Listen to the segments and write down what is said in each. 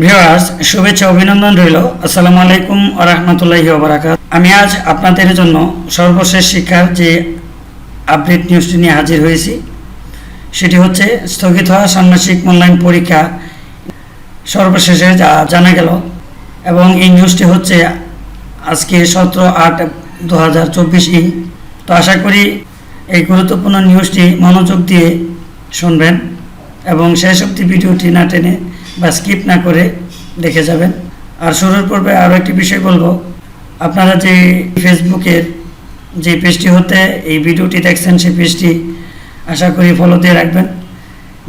Viewers শুভেচ্ছা, অভিনন্দন রইল। আসসালামু আলাইকুম আ রহমতুল্লাহি ওবরাকাত আমি আজ আপনাদের জন্য সর্বশেষ শিক্ষার যে আপডেট নিউজটি নিয়ে হাজির হয়েছি, সেটি হচ্ছে স্থগিত হওয়া ষান্মাসিক মূল্যায়ন পরীক্ষা সর্বশেষে যা জানা গেল এবং এই নিউজটি হচ্ছে আজকে সতেরো আট দু হাজার চব্বিশ ইং তো আশা করি এই গুরুত্বপূর্ণ নিউজটি মনোযোগ দিয়ে শুনবেন এবং শেষ অব্দি ভিডিওটি না টেনে বা স্কিপ না করে দেখে যাবেন। আর শুরুর পূর্বে আরও একটি বিষয় বলব। আপনারা যে ফেসবুকের যে পেজটি হতে এই ভিডিওটি দেখছেন, সেই পেজটি আশা করি ফলো দিয়ে রাখবেন।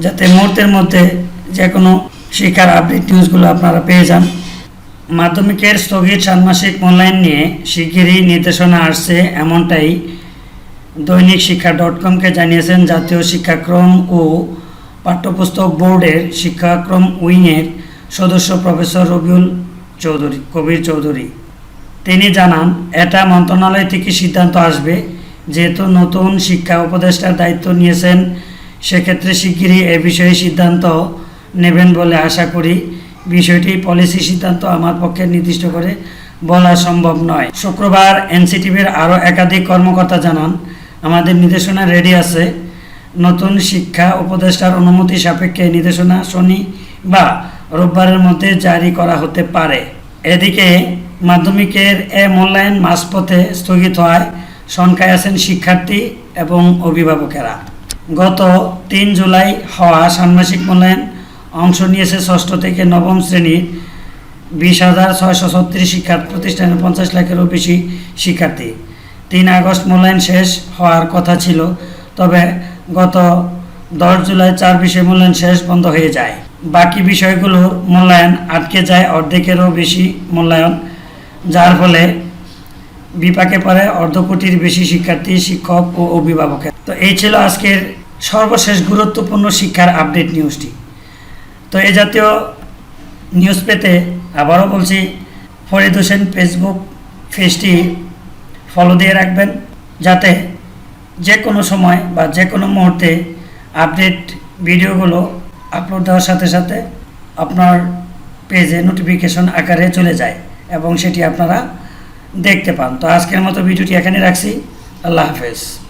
যাতে মুহূর্তের মধ্যে যে কোনো শিক্ষার আপডেট নিউজগুলো আপনারা পেয়ে যান। মাধ্যমিকের স্থগিত ষান্মাসিক মূল্যায়ন নিয়ে শিগগিরই নির্দেশনা আসছে এমনটাই দৈনিক শিক্ষা ডট কমকে জানিয়েছেন জাতীয় শিক্ষাক্রম ও পাঠ্যপুস্তক বোর্ডের শিক্ষাক্রম উইংয়ের সদস্য প্রফেসর রবিউল চৌধুরী, কবির চৌধুরী। তিনি জানান, এটা মন্ত্রণালয় থেকে সিদ্ধান্ত আসবে, যেহেতু নতুন শিক্ষা উপদেষ্টার দায়িত্ব নিয়েছেন, সেক্ষেত্রে শিগগিরই এ বিষয়ে সিদ্ধান্ত নেবেন বলে আশা করি। বিষয়টি পলিসি সিদ্ধান্ত আমার পক্ষে নির্দিষ্ট করে বলা সম্ভব নয়। শুক্রবার এনসিটিভির আরও একাধিক কর্মকর্তা জানান, আমাদের নির্দেশনা রেডি আছে। নতুন শিক্ষা উপদেষ্টার অনুমতি সাপেক্ষে নির্দেশনা শনি বা রোববারের মধ্যে জারি করা হতে পারে। এদিকে, মাধ্যমিকের এ মূল্যায়ন মাঝপথে স্থগিত হয় শঙ্কায় আছেন শিক্ষার্থী এবং অভিভাবকেরা। গত তিন জুলাই হওয়া ষান্মাসিক মূল্যায়ন অংশ নিয়েছে ষষ্ঠ থেকে নবম শ্রেণির বিশ হাজার ছয়শো ছত্রিশ শিক্ষা প্রতিষ্ঠানের পঞ্চাশ লাখেরও বেশি শিক্ষার্থী। তিন আগস্ট মূল্যায়ন শেষ হওয়ার কথা ছিল, তবে গত দশ জুলাই চার বিষয় মূল্যায়ন শেষ বন্ধ হয়ে যায়। বাকি বিষয়গুলোর মূল্যায়ন আটকে যায়, অর্ধেকেরও বেশি মূল্যায়ন, যার ফলে বিপাকে পড়ে অর্ধ কোটির বেশি শিক্ষার্থী, শিক্ষক ও অভিভাবকের। তো এই ছিল আজকের সর্বশেষ গুরুত্বপূর্ণ শিক্ষার আপডেট নিউজটি। তো এ জাতীয় নিউজ পেতে আবারও বলছি, ফরিদ হোসেন ফেসবুক পেজটি ফলো দিয়ে রাখবেন, যাতে যে কোনো সময় বা যে কোনো মুহূর্তে আপডেট ভিডিওগুলো আপলোড দেওয়ার সাথে সাথে আপনার পেজে নোটিফিকেশন আকারে চলে যায় এবং সেটি আপনারা দেখতে পান। তো আজকের মতো ভিডিওটি এখানে রাখছি। আল্লাহ হাফেজ।